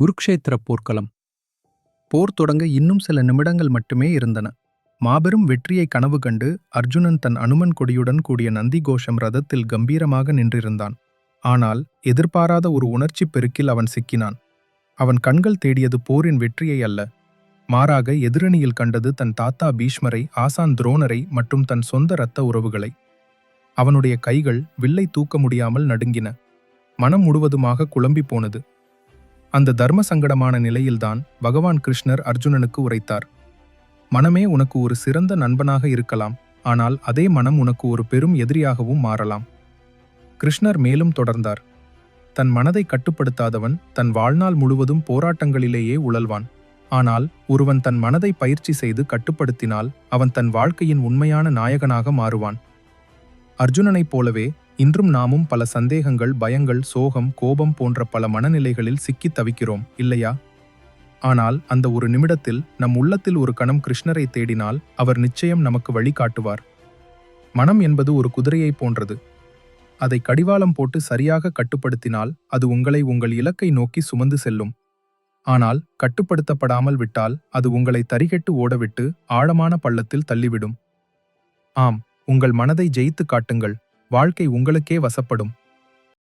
குருக்ஷேத்திர போர்க்களம். போர் தொடங்க இன்னும் சில நிமிடங்கள் மட்டுமே இருந்தன. மாபெரும் வெற்றியை கனவு கண்டு அர்ஜுனன் தன் அனுமன் கொடியுடன் கூடிய நந்தி கோஷம் ரதத்தில் கம்பீரமாக நின்றிருந்தான். ஆனால் எதிர்பாராத ஒரு உணர்ச்சிப் பெருக்கில் அவன் சிக்கினான். அவன் கண்கள் தேடியது போரின் வெற்றியை அல்ல. மாறாக எதிரணியில் கண்டது தன் தாத்தா பீஷ்மரை ஆசான் துரோணரை மற்றும் தன் சொந்த இரத்த உறவுகளை. அவனுடைய கைகள் வில்லை தூக்க முடியாமல் நடுங்கின. மனம் முழுவதுமாக குழம்பிப் போனது. அந்த தர்ம சங்கடமான நிலையில்தான் பகவான் கிருஷ்ணர் அர்ஜுனனுக்கு உரைத்தார். மனமே உனக்கு ஒரு சிறந்த நண்பனாக இருக்கலாம் ஆனால் அதே மனம் உனக்கு ஒரு பெரும் எதிரியாகவும் மாறலாம். கிருஷ்ணர் மேலும் தொடர்ந்தார். தன் மனதை கட்டுப்படுத்தாதவன் தன் வாழ்நாள் முழுவதும் போராட்டங்களிலேயே உழல்வான். ஆனால் ஒருவன் தன் மனதை பயிற்சி செய்து கட்டுப்படுத்தினால் அவன் தன் வாழ்க்கையின் உண்மையான நாயகனாக மாறுவான். அர்ஜுனனைப் போலவே இன்றும் நாமும் பல சந்தேகங்கள் பயங்கள் சோகம் கோபம் போன்ற பல மனநிலைகளில் சிக்கித் தவிக்கிறோம் இல்லையா? ஆனால் அந்த ஒரு நிமிடத்தில் நம் உள்ளத்தில் ஒரு கணம் கிருஷ்ணரை தேடினால் அவர் நிச்சயம் நமக்கு வழிகாட்டுவார் மனம் என்பது ஒரு குதிரையைப் போன்றது. அதை கடிவாளம் போட்டு சரியாக கட்டுப்படுத்தினால் அது உங்களை உங்கள் இலக்கை நோக்கி சுமந்து செல்லும். ஆனால் கட்டுப்படுத்தப்படாமல் விட்டால் அது உங்களை தரிகெட்டு ஓடவிட்டு ஆழமான பள்ளத்தில் தள்ளிவிடும். ஆம் உங்கள் மனதை ஜெயித்து காட்டுங்கள். வாழ்க்கை உங்களுக்கே வசப்படும்.